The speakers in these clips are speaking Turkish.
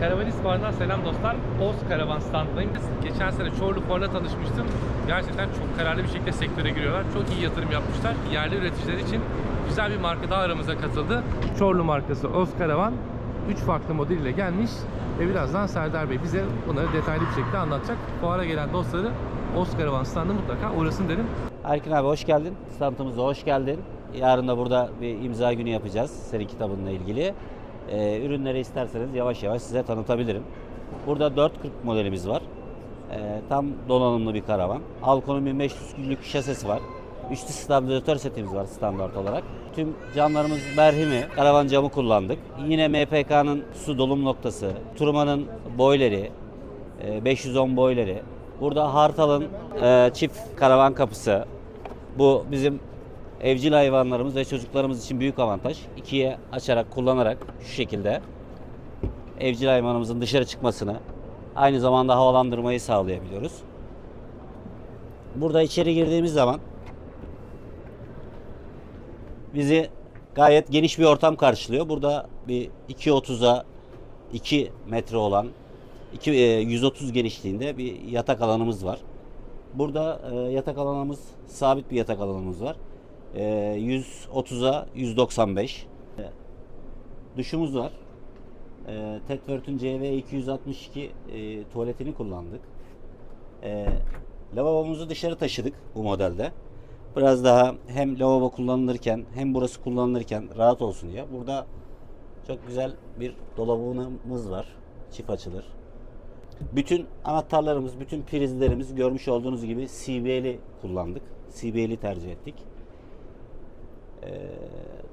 Karavanist Barı'ndan selam dostlar. Oz Karavan standındayım. Geçen sene Çorlu Fuarı'na tanışmıştım. Gerçekten çok kararlı bir şekilde sektöre giriyorlar. Çok iyi yatırım yapmışlar. Yerli üreticiler için güzel bir marka daha aramıza katıldı. Çorlu markası Oz Karavan 3 farklı modeliyle gelmiş ve birazdan Serdar Bey bize bunları detaylı bir şekilde anlatacak. Fuara gelen dostları Oz Karavan standı mutlaka uğrasın derim. Erkin abi hoş geldin. Standımıza hoş geldin. Yarın da burada bir imza günü yapacağız senin kitabınla ilgili. Ee, ürünleri isterseniz yavaş yavaş size tanıtabilirim. Burada 440 modelimiz var. Ee, tam donanımlı bir karavan. Alcon'un 1500 günlük şasesi var. Üçlü stabilizatör setimiz var standart olarak. Tüm camlarımız berhimi, karavan camı kullandık. Yine MPK'nın su dolum noktası, Turman'ın boyleri, e, 510 boyları. Burada Hartal'ın e, çift karavan kapısı. Bu bizim evcil hayvanlarımız ve çocuklarımız için büyük avantaj. İkiye açarak, kullanarak şu şekilde evcil hayvanımızın dışarı çıkmasını, aynı zamanda havalandırmayı sağlayabiliyoruz. Burada içeri girdiğimiz zaman bizi gayet geniş bir ortam karşılıyor. Burada bir 2.30'a 2 metre olan 2, e, 130 genişliğinde bir yatak alanımız var. Burada e, yatak alanımız sabit bir yatak alanımız var. E, 130'a 195. E, duşumuz var. E, Tedford'un CV262 e, tuvaletini kullandık. E, lavabomuzu dışarı taşıdık bu modelde. Biraz daha hem lavabo kullanılırken hem burası kullanılırken rahat olsun diye. Burada çok güzel bir dolabımız var. Çift açılır. Bütün anahtarlarımız, bütün prizlerimiz görmüş olduğunuz gibi CB'li kullandık. CB'li tercih ettik. Ee,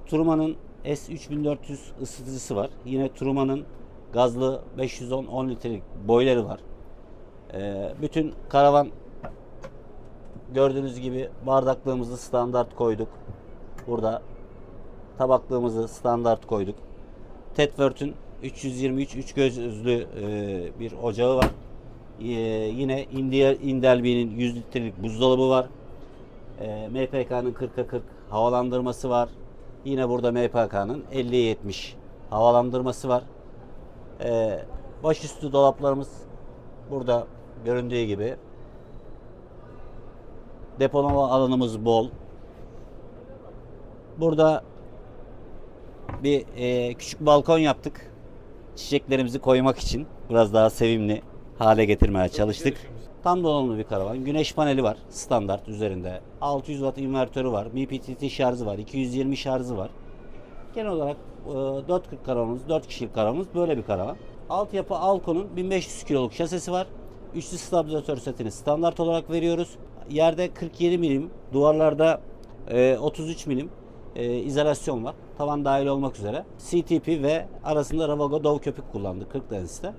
Turman'ın S3400 ısıtıcısı var. Yine Turman'ın gazlı 510 10 litrelik boyları var. Ee, bütün karavan gördüğünüz gibi bardaklığımızı standart koyduk. Burada tabaklığımızı standart koyduk. Tedford'un 323 üç gözlü e, bir ocağı var. E, yine Indelby'nin 100 litrelik buzdolabı var. E, MPK'nın 40'a 40 havalandırması var. Yine burada MPK'nın 50'ye 70 havalandırması var. E, başüstü dolaplarımız burada göründüğü gibi. Depolama alanımız bol. Burada bir e, küçük balkon yaptık. Çiçeklerimizi koymak için biraz daha sevimli hale getirmeye çalıştık. Tam donanımlı bir karavan. Güneş paneli var standart üzerinde. 600 watt invertörü var. MPPT şarjı var. 220 şarjı var. Genel olarak e, 440 karavanımız, 4 kişilik karavanımız böyle bir karavan. Altyapı Alcon'un 1500 kiloluk şasisi var. Üçlü stabilizatör setini standart olarak veriyoruz. Yerde 47 milim, duvarlarda e, 33 milim e, izolasyon var. Tavan dahil olmak üzere. CTP ve arasında Ravago Dove köpük kullandık 40 densite.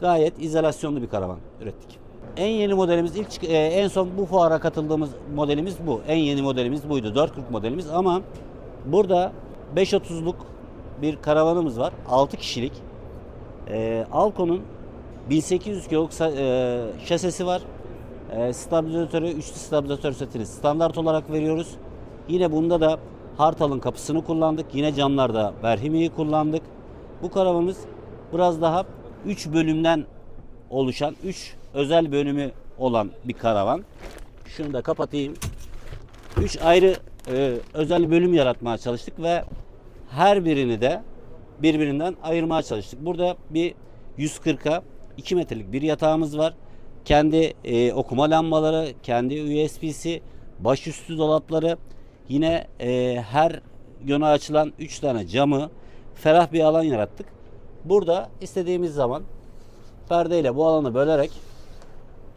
Gayet izolasyonlu bir karavan ürettik. En yeni modelimiz ilk e, en son bu fuara katıldığımız modelimiz bu. En yeni modelimiz buydu. 440 modelimiz ama burada 530'luk bir karavanımız var. 6 kişilik. E, Alco'nun 1800 kiloluk e, şasesi var. E, stabilizatörü, üçlü stabilizatör setini standart olarak veriyoruz. Yine bunda da Hartal'ın kapısını kullandık. Yine camlarda Berhimi'yi kullandık. Bu karavanımız biraz daha 3 bölümden oluşan 3 özel bölümü olan bir karavan. Şunu da kapatayım. 3 ayrı e, özel bölüm yaratmaya çalıştık ve her birini de birbirinden ayırmaya çalıştık. Burada bir 140'a 2 metrelik bir yatağımız var. Kendi e, okuma lambaları, kendi USB'si, başüstü dolapları, yine e, her yöne açılan 3 tane camı, ferah bir alan yarattık. Burada istediğimiz zaman perdeyle bu alanı bölerek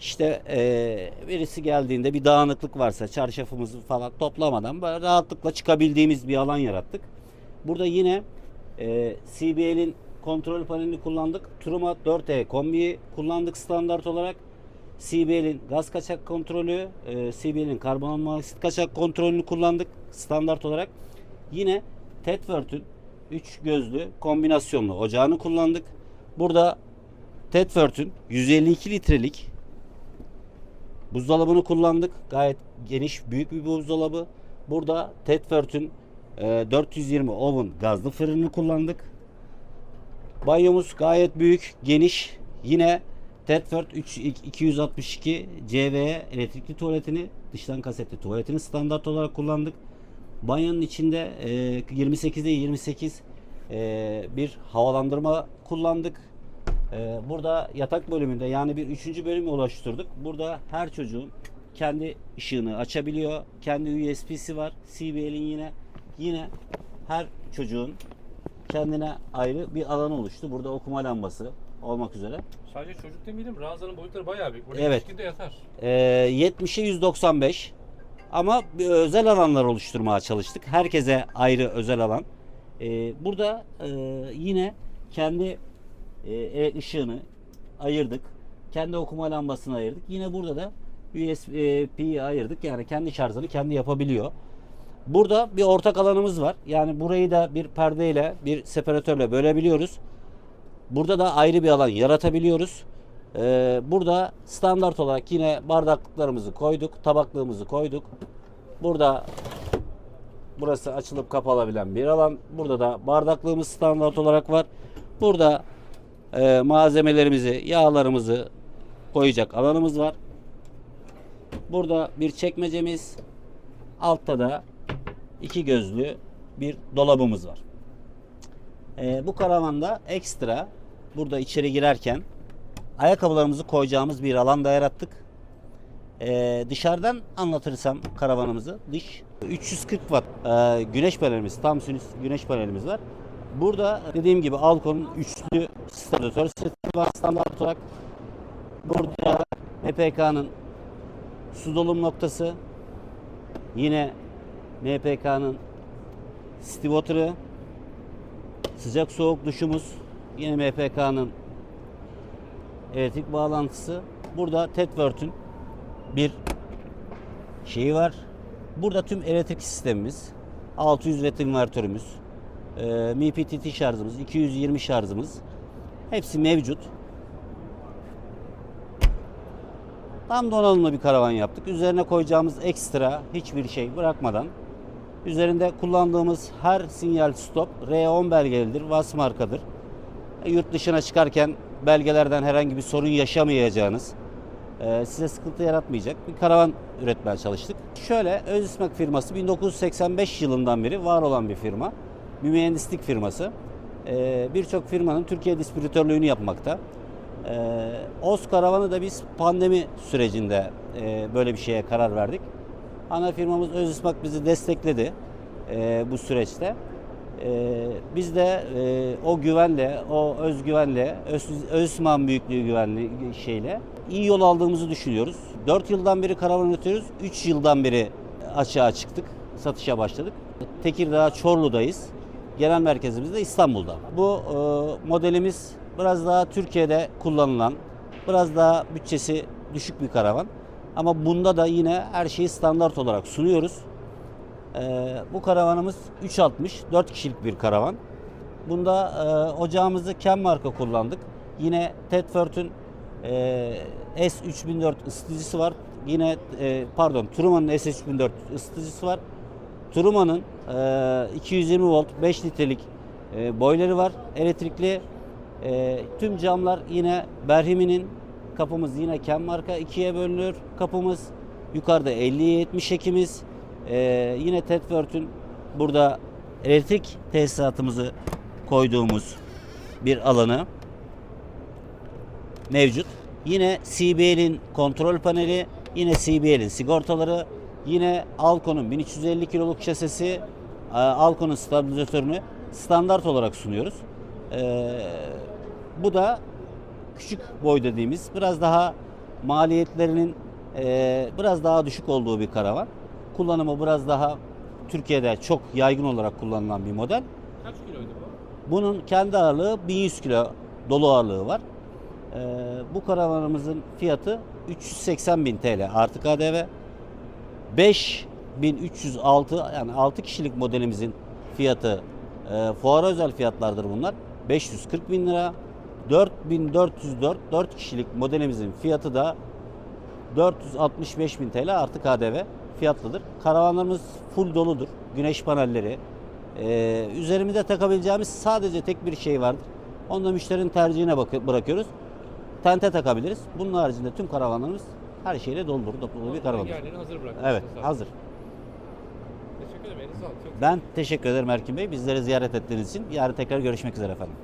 işte eee, birisi geldiğinde bir dağınıklık varsa çarşafımızı falan toplamadan rahatlıkla çıkabildiğimiz bir alan yarattık. Burada yine eee CBL'in kontrol panelini kullandık. Truma 4E kombiyi kullandık standart olarak. CBL'in gaz kaçak kontrolü, eee CBL'in karbon monoksit kaçak kontrolünü kullandık standart olarak. Yine Tedford'un 3 gözlü kombinasyonlu ocağını kullandık. Burada Tedford'un 152 litrelik buzdolabını kullandık. Gayet geniş, büyük bir buzdolabı. Burada Tedford'un e, 420 oven gazlı fırını kullandık. Banyomuz gayet büyük, geniş. Yine Tedford 3 262 CVE elektrikli tuvaletini dıştan kasetli tuvaletini standart olarak kullandık. Banyonun içinde e, 28'de 28 e, bir havalandırma kullandık. E, burada yatak bölümünde yani bir üçüncü bölümü oluşturduk. Burada her çocuğun kendi ışığını açabiliyor. Kendi USB'si var. CBL'in yine yine her çocuğun kendine ayrı bir alan oluştu. Burada okuma lambası olmak üzere. Sadece çocuk demeyelim, ranzanın boyutları bayağı büyük. Buraya Evet. evet. de yatar. Ee, 70'e 195 ama bir özel alanlar oluşturmaya çalıştık. Herkese ayrı özel alan. Ee, burada e, yine kendi e, e, ışığını ayırdık. Kendi okuma lambasını ayırdık. Yine burada da USB'yi ayırdık. Yani kendi şarjını kendi yapabiliyor. Burada bir ortak alanımız var. Yani burayı da bir perdeyle, bir separatörle bölebiliyoruz. Burada da ayrı bir alan yaratabiliyoruz. Ee, burada standart olarak yine bardaklıklarımızı koyduk, tabaklığımızı koyduk. Burada burası açılıp kapanabilen bir alan. Burada da bardaklığımız standart olarak var. Burada e, malzemelerimizi, yağlarımızı koyacak alanımız var. Burada bir çekmecemiz, altta da iki gözlü bir dolabımız var. Ee, bu karavanda ekstra burada içeri girerken ayakkabılarımızı koyacağımız bir alan da yarattık. Ee, dışarıdan anlatırsam karavanımızı dış 340 watt e, güneş panelimiz tam güneş panelimiz var. Burada dediğim gibi Alcon'un üçlü stabilizatör seti var standart olarak. Burada MPK'nın su dolum noktası yine MPK'nın Steve Water'ı Sıcak soğuk duşumuz yine MPK'nın elektrik bağlantısı. Burada Tedworth'ün bir şeyi var. Burada tüm elektrik sistemimiz 600 watt invertörümüz e, MPPT şarjımız 220 şarjımız hepsi mevcut. Tam donanımlı bir karavan yaptık. Üzerine koyacağımız ekstra hiçbir şey bırakmadan Üzerinde kullandığımız her sinyal stop R10 belgelidir, VAS markadır. E, yurt dışına çıkarken belgelerden herhangi bir sorun yaşamayacağınız, e, size sıkıntı yaratmayacak bir karavan üretmeye çalıştık. Şöyle Özismak firması 1985 yılından beri var olan bir firma. Bir mühendislik firması. E, Birçok firmanın Türkiye distribütörlüğünü yapmakta. E, Oz karavanı da biz pandemi sürecinde e, böyle bir şeye karar verdik. Ana firmamız Özismak bizi destekledi e, bu süreçte. E, biz de e, o güvenle, o özgüvenle, öz, Özisman büyüklüğü güvenli şeyle iyi yol aldığımızı düşünüyoruz. 4 yıldan beri karavan üretiyoruz. 3 yıldan beri açığa çıktık. Satışa başladık. Tekirdağ Çorlu'dayız. Genel merkezimiz de İstanbul'da. Bu e, modelimiz biraz daha Türkiye'de kullanılan, biraz daha bütçesi düşük bir karavan. Ama bunda da yine her şeyi standart olarak sunuyoruz. Ee, bu karavanımız 360, 4 kişilik bir karavan. Bunda e, ocağımızı Ken marka kullandık. Yine Tedford'un e, S3004 ısıtıcısı var. Yine e, pardon Truman'ın S3004 ısıtıcısı var. Truman'ın e, 220 volt 5 litrelik e, boileri var. Elektrikli e, tüm camlar yine Berhimi'nin Kapımız yine Ken marka ikiye bölünür. Kapımız yukarıda 50'ye 70 ekimiz. Ee, yine Tedford'un burada elektrik tesisatımızı koyduğumuz bir alanı mevcut. Yine CBL'in kontrol paneli, yine CBL'in sigortaları, yine Alcon'un 1350 kiloluk şasisi, e, Alcon'un stabilizatörünü standart olarak sunuyoruz. Ee, bu da küçük boy dediğimiz biraz daha maliyetlerinin e, biraz daha düşük olduğu bir karavan. Kullanımı biraz daha Türkiye'de çok yaygın olarak kullanılan bir model. Kaç kiloydu bu? Bunun kendi ağırlığı 1100 kilo dolu ağırlığı var. E, bu karavanımızın fiyatı 380 bin TL artı KDV. 5306 yani 6 kişilik modelimizin fiyatı e, fuara özel fiyatlardır bunlar. 540 bin lira. 4404 4 kişilik modelimizin fiyatı da 465 bin TL artı KDV fiyatlıdır. Karavanlarımız full doludur. Güneş panelleri. Ee, üzerimizde takabileceğimiz sadece tek bir şey vardır. Onu da müşterinin tercihine bırakıyoruz. Tente takabiliriz. Bunun haricinde tüm karavanlarımız her şeyle dolu dolu bir karavan. Yerlerini hazır bırakmışsınız. Evet, hazır. Teşekkür ederim. Elinize sağlık. Ben teşekkür ederim Erkin Bey. Bizleri ziyaret ettiğiniz için. Yarın tekrar görüşmek üzere efendim.